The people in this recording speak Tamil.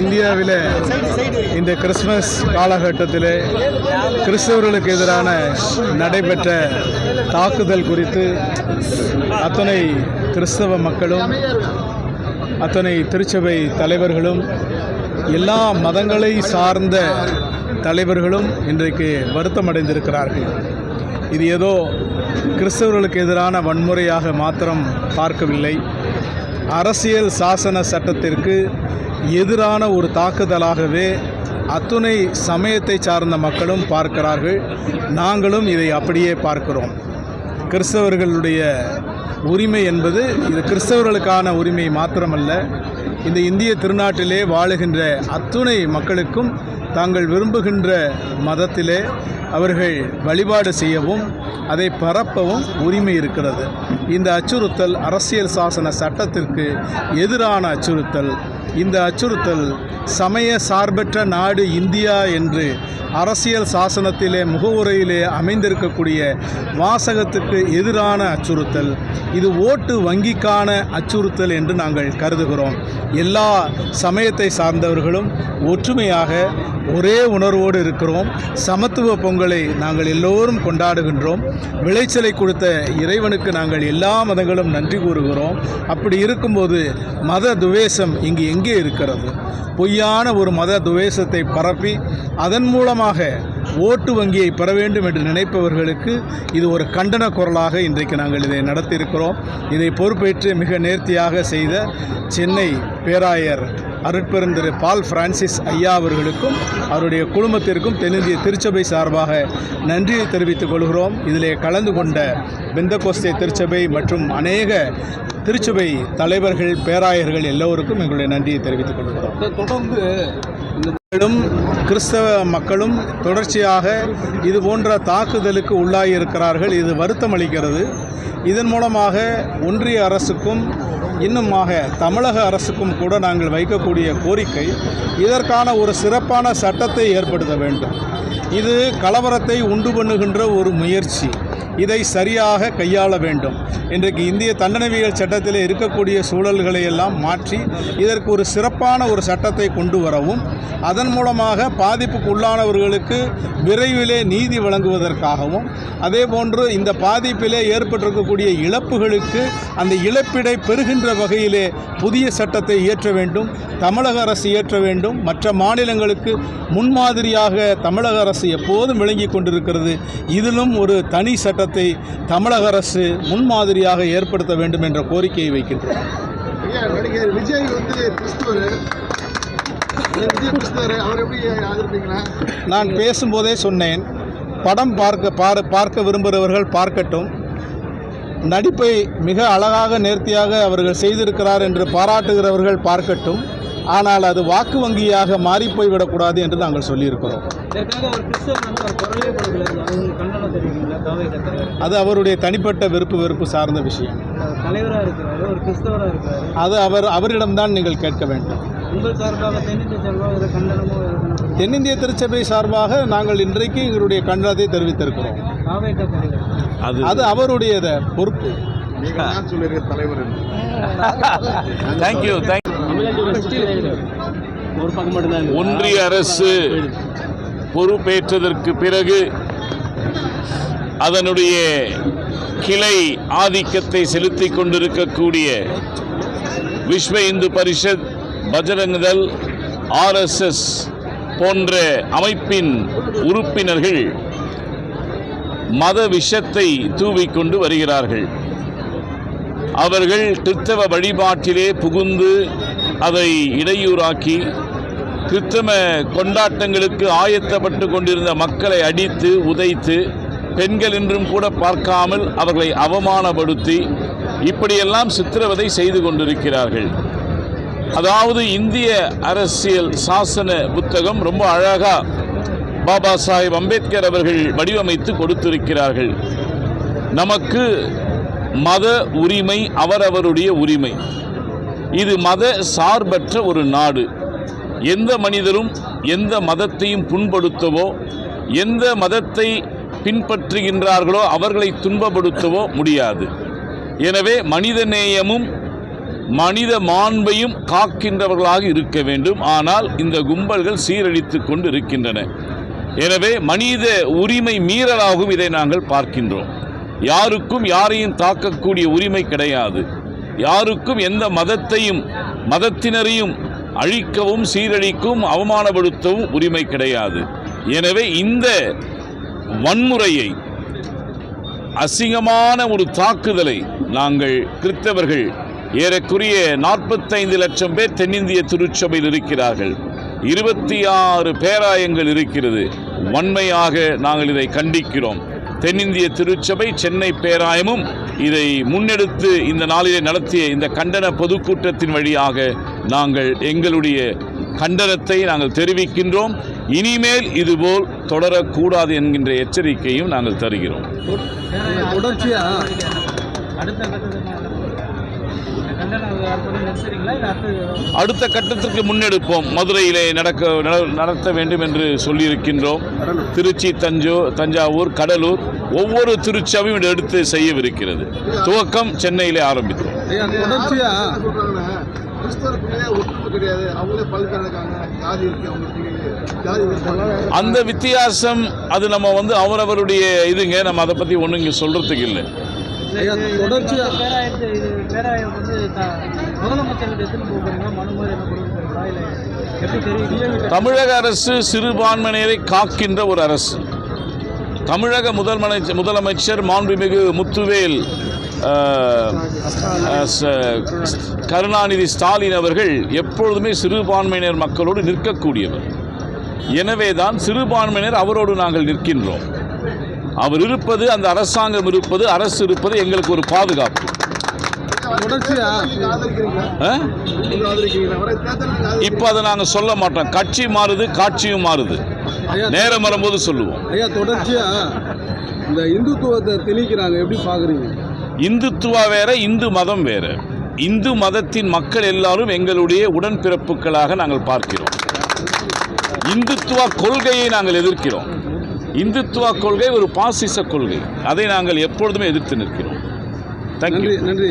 இந்தியாவில் இந்த கிறிஸ்மஸ் காலகட்டத்தில் கிறிஸ்தவர்களுக்கு எதிரான நடைபெற்ற தாக்குதல் குறித்து அத்தனை கிறிஸ்தவ மக்களும் அத்தனை திருச்சபை தலைவர்களும் எல்லா மதங்களை சார்ந்த தலைவர்களும் இன்றைக்கு வருத்தம் அடைந்திருக்கிறார்கள் இது ஏதோ கிறிஸ்தவர்களுக்கு எதிரான வன்முறையாக மாத்திரம் பார்க்கவில்லை. அரசியல் சாசன சட்டத்திற்கு எதிரான ஒரு தாக்குதலாகவே அத்துணை சமயத்தை சார்ந்த மக்களும் பார்க்கிறார்கள். நாங்களும் இதை அப்படியே பார்க்கிறோம். கிறிஸ்தவர்களுடைய உரிமை என்பது இது கிறிஸ்தவர்களுக்கான உரிமை மாத்திரமல்ல. இந்த இந்திய திருநாட்டிலே வாழுகின்ற அத்துணை மக்களுக்கும் தாங்கள் விரும்புகின்ற மதத்திலே அவர்கள் வழிபாடு செய்யவும் அதை பரப்பவும் உரிமை இருக்கிறது. இந்த அச்சுறுத்தல் அரசியல் சாசன சட்டத்திற்கு எதிரான அச்சுறுத்தல். இந்த அச்சுறுத்தல் சமய சார்பற்ற நாடு இந்தியா என்று அரசியல் சாசனத்திலே முகவுரையிலே அமைந்திருக்கக்கூடிய வாசகத்துக்கு எதிரான அச்சுறுத்தல். இது ஓட்டு வங்கிக்கான அச்சுறுத்தல் என்று நாங்கள் கருதுகிறோம். எல்லா சமயத்தை சார்ந்தவர்களும் ஒற்றுமையாக ஒரே உணர்வோடு இருக்கிறோம். சமத்துவ பொங்கலை நாங்கள் எல்லோரும் கொண்டாடுகின்றோம். விளைச்சலை கொடுத்த இறைவனுக்கு நாங்கள் எல்லா மதங்களும் நன்றி கூறுகிறோம். அப்படி இருக்கும்போது மத துவேஷம் இங்கு எங்கே இருக்கிறது. பொய்யான ஒரு மத துவேஷத்தை பரப்பி அதன் மூலமாக ஓட்டு வங்கியை பெற வேண்டும் என்று நினைப்பவர்களுக்கு இது ஒரு கண்டன குரலாக இன்றைக்கு நாங்கள் இதை நடத்தியிருக்கிறோம். இதை பொறுப்பேற்று மிக நேர்த்தியாக செய்த சென்னை பேராயர் அருட்பெருந்திரு பால் பிரான்சிஸ் ஐயா அவர்களுக்கும் அவருடைய குழுமத்திற்கும் தென்னிந்திய திருச்சபை சார்பாக நன்றியை தெரிவித்துக் கொள்கிறோம். இதிலே கலந்து கொண்ட பெந்தகோஸ்தே திருச்சபை மற்றும் அநேக திருச்சபை தலைவர்கள் பேராயர்கள் எல்லோருக்கும் எங்களுடைய நன்றியை தெரிவித்துக் கொள்கிறோம். தொடர்ந்து கிறிஸ்தவ மக்களும் தொடர்ச்சியாக இது போன்ற தாக்குதலுக்கு உள்ளாகியிருக்கிறார்கள் இது வருத்தம் அளிக்கிறது. இதன் மூலமாக ஒன்றிய அரசுக்கும் இன்னுமாக தமிழக அரசுக்கும் கூட நாங்கள் வைக்கக்கூடிய கோரிக்கை இதற்கான ஒரு சிறப்பான சட்டத்தை ஏற்படுத்த வேண்டும். இது கலவரத்தை உண்டு பண்ணுகின்ற ஒரு முயற்சி. இதை சரியாக கையாள வேண்டும். இன்றைக்கு இந்திய தண்டனவியல் சட்டத்தில் இருக்கக்கூடிய சூழல்களை எல்லாம் மாற்றி இதற்கு ஒரு சிறப்பான ஒரு சட்டத்தை கொண்டு வரவும் அதன் மூலமாக பாதிப்புக்கு உள்ளானவர்களுக்கு விரைவிலே நீதி வழங்குவதற்காகவும் அதே போன்று இந்த பாதிப்பிலே ஏற்பட்டிருக்கக்கூடிய இழப்புகளுக்கு அந்த இழப்பீடை பெறுகின்ற வகையிலே புதிய சட்டத்தை இயற்ற வேண்டும் தமிழக அரசு இயற்ற வேண்டும். மற்ற மாநிலங்களுக்கு முன்மாதிரியாக தமிழக அரசு எப்போதும் விளங்கி கொண்டிருக்கிறது. இதிலும் ஒரு தனி சட்ட சட்டத்தை தமிழக அரசு முன்மாதிரியாக ஏற்படுத்த வேண்டும் என்ற கோரிக்கையை வைக்கின்றோம். நடிகர் விஜய் வந்து கிறிஸ்துவர். நான் பேசும்போதே சொன்னேன். படம் பார்க்க பார் பார்க்க விரும்புகிறவர்கள் பார்க்கட்டும். நடிப்பை மிக அழகாக நேர்த்தியாக அவர்கள் செய்திருக்கிறார் என்று பாராட்டுகிறவர்கள் பார்க்கட்டும். ஆனால் அது வாக்கு வங்கியாக மாறிப்போய் விடக்கூடாது என்று நாங்கள் சொல்லியிருக்கிறோம். அது அவருடைய தனிப்பட்ட வெறுப்பு வெறுப்பு சார்ந்த விஷயம். அது அவர் அவரிடம்தான் நீங்கள் கேட்க வேண்டும். உங்கள் சார்பாக தென்னிந்திய திருச்சபை சார்பாக நாங்கள் இன்றைக்கு எங்களுடைய கண்டனத்தை தெரிவித்திருக்கிறோம். அது அவருடைய பொறுப்பு. தலைவர் தேங்க்யூ தேங்க் ஒரு பக்கம் மட்டும்தான் ஒன்றிய அரசு பொறுப்பேற்றதற்கு பிறகு அதனுடைய கிளை ஆதிக்கத்தை செலுத்திக் கொண்டிருக்கக்கூடிய விஸ்வ இந்து பரிஷத் பஜரங்குதல் ஆர்எஸ்எஸ் போன்ற அமைப்பின் உறுப்பினர்கள் மத விஷத்தை தூவிக்கொண்டு வருகிறார்கள். அவர்கள் கிறித்தவ வழிபாட்டிலே புகுந்து அதை இடையூறாக்கி கிறிஸ்தவ கொண்டாட்டங்களுக்கு ஆயத்தப்பட்டு கொண்டிருந்த மக்களை அடித்து உதைத்து பெண்கள் என்றும் கூட பார்க்காமல் அவர்களை அவமானப்படுத்தி இப்படியெல்லாம் சித்திரவதை செய்து கொண்டிருக்கிறார்கள். அதாவது இந்திய அரசியல் சாசன புத்தகம் ரொம்ப அழகா பாபா சாஹேப் அம்பேத்கர் அவர்கள் வடிவமைத்து கொடுத்திருக்கிறார்கள். நமக்கு மத உரிமை அவரவருடைய உரிமை. இது மத சார்பற்ற ஒரு நாடு. எந்த மனிதரும் எந்த மதத்தையும் புண்படுத்தவோ எந்த மதத்தை பின்பற்றுகின்றார்களோ அவர்களை துன்பப்படுத்தவோ முடியாது. எனவே மனிதநேயமும் மனித மாண்பையும் காக்கின்றவர்களாக இருக்க வேண்டும். ஆனால் இந்த கும்பல்கள் சீரழித்து கொண்டு இருக்கின்றன எனவே மனித உரிமை மீறலாகவும் இதை நாங்கள் பார்க்கின்றோம். யாருக்கும் யாரையும் தாக்கக்கூடிய உரிமை கிடையாது. யாருக்கும் எந்த மதத்தையும் மதத்தினரையும் அழிக்கவும் சீரழிக்கவும் அவமானப்படுத்தவும் உரிமை கிடையாது. எனவே இந்த வன்முறையை அசிங்கமான ஒரு தாக்குதலை நாங்கள் கிறித்தவர்கள் ஏறக்குரிய நாற்பத்தைந்து லட்சம் பேர் தென்னிந்திய திருச்சபையில் இருக்கிறார்கள். இருபத்தி ஆறு பேராயங்கள் இருக்கிறது. வன்மையாக நாங்கள் இதை கண்டிக்கிறோம். தென்னிந்திய திருச்சபை சென்னை பேராயமும் இதை முன்னெடுத்து இந்த நாளிலே நடத்திய இந்த கண்டன பொதுக்கூட்டத்தின் வழியாக நாங்கள் எங்களுடைய கண்டனத்தை நாங்கள் தெரிவிக்கின்றோம் இனிமேல் இதுபோல் தொடரக்கூடாது என்கின்ற எச்சரிக்கையும் நாங்கள் தருகிறோம் தொடர்ச்சியா அடுத்த கட்டத்துக்கு இந்த கண்டன ஆர்ப்பாட்டம் நிறுத்துறீங்களா இல்லை அடுத்த அடுத்த கட்டத்திற்கு முன்னெடுப்போம். மதுரையிலே நடக்க நட- நடத்த வேண்டும் என்று சொல்லியிருக்கின்றோம். திருச்சி தஞ்சோ தஞ்சாவூர் கடலூர் ஒவ்வொரு திருச்சபையும் எடுத்து செய்யவிருக்கிறது. துவக்கம் சென்னையிலே ஆரம்பித்தோம். அந்த வித்தியாசம் அது நம்ம வந்து அவரவருடைய இதுங்க நம்ம அதை பற்றி ஒன்றும் இங்கே சொல்கிறதுக்கு இல்லை. ஐயா பேராயர் வந்து முதலமைச்சர்கிட்ட எடுத்துன்னு போக மனு மாதிரி என்ன இல்லை எப்படி தெரியும்? தமிழக அரசு சிறுபான்மையினரை காக்கின்ற ஒரு அரசு. தமிழக முதல்மனை முதலமைச்சர் மாண்புமிகு முத்துவேல் ச- கருணாநிதி ஸ்டாலின் அவர்கள் எப்பொழுதுமே சிறுபான்மையினர் மக்களோடு நிற்கக்கூடியவர். எனவே தான் சிறுபான்மையினர் அவரோடு நாங்கள் நிற்கின்றோம். அவர் இருப்பது அந்த அரசாங்கம் இருப்பது அரசு இருப்பது எங்களுக்கு ஒரு பாதுகாப்பு. இப்போ அதை நாங்கள் சொல்ல மாட்டோம். கட்சி மாறுது காட்சியும் மாறுது. நேரம் வரும்போது சொல்லுவோம். ஐயா தொடர்ச்சியா இந்த இந்துத்துவத்தை திணிக்கிறாங்க எப்படி பாக்குறீங்க? இந்துத்துவா வேற இந்து மதம் வேற. இந்து மதத்தின் மக்கள் எல்லாரும் எங்களுடைய உடன்பிறப்புகளாக நாங்கள் பார்க்கிறோம். இந்துத்துவா கொள்கையை நாங்கள் எதிர்க்கிறோம். இந்துத்துவா கொள்கை ஒரு பாசிச கொள்கை. அதை நாங்கள் எப்பொழுதுமே எதிர்த்து நிற்கிறோம். தேங்க்யூ நன்றி நன்றி.